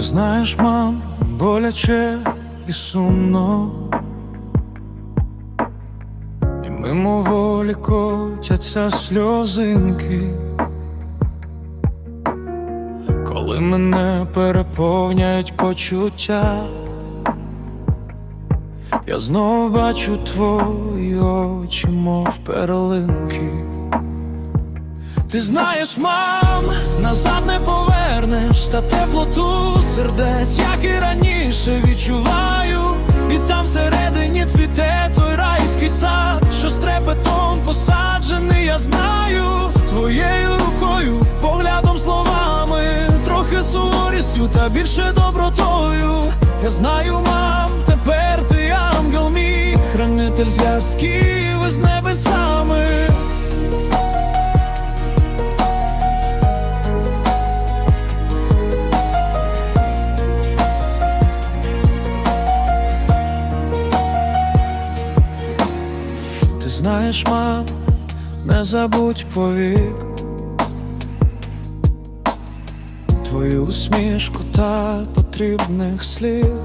Ти знаєш, мам, боляче і сумно, і мимоволі котяться сльозинки, коли мене переповняють почуття, я знов бачу твої очі, мов перлинки. Ти знаєш, мам, назад не повернеш, та теплоту сердець, як і раніше відчуваю, і там всередині цвіте той райський сад, що з трепетом посаджений, я знаю, твоєю рукою, поглядом, словами, трохи суворістю та більше добротою. Я знаю, мам, тепер ти ангел мій, хранитель зв'язків із небесами. Знаєш, мам, не забудь повік. Твою усмішку та потрібних слів.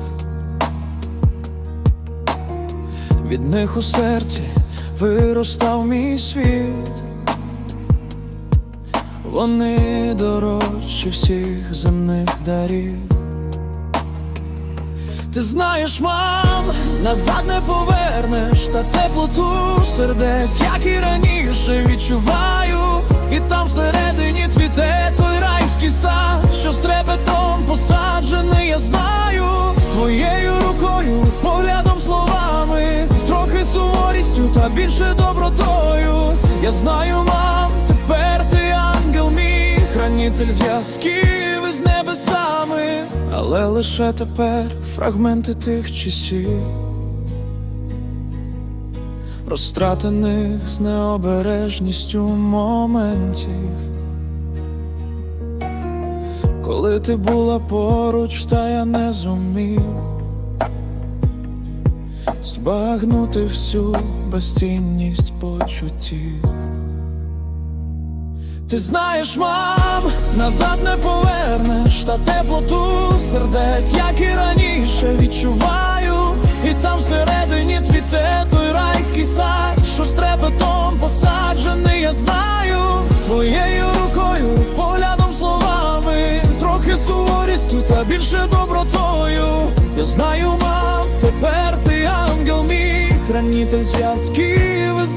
Від них у серці виростав мій світ. Вони дорожчі всіх земних дарів ти знаєш, мам, назад не повернеш, та теплоту сердець, як і раніше відчуваю, і там всередині цвіте той райський сад, що з трепетом посаджений, я знаю, твоєю рукою, поглядом, словами, трохи суворістю та більше добротою. Я знаю, мам, хранитель зв'язків із небесами, але лише тепер фрагменти тих часів, розтратених з необережністю моментів, коли ти була поруч, та я не зумів збагнути всю безцінність почуттів. Ти знаєш, мам, назад не повернеш, та теплоту сердець, як і раніше відчуваю, і там всередині цвіте той райський сад, що з трепетом посаджений, я знаю, твоєю рукою, поглядом, словами, трохи суворістю та більше добротою. Я знаю, мам, тепер ти ангел мій, хранитель зв'язків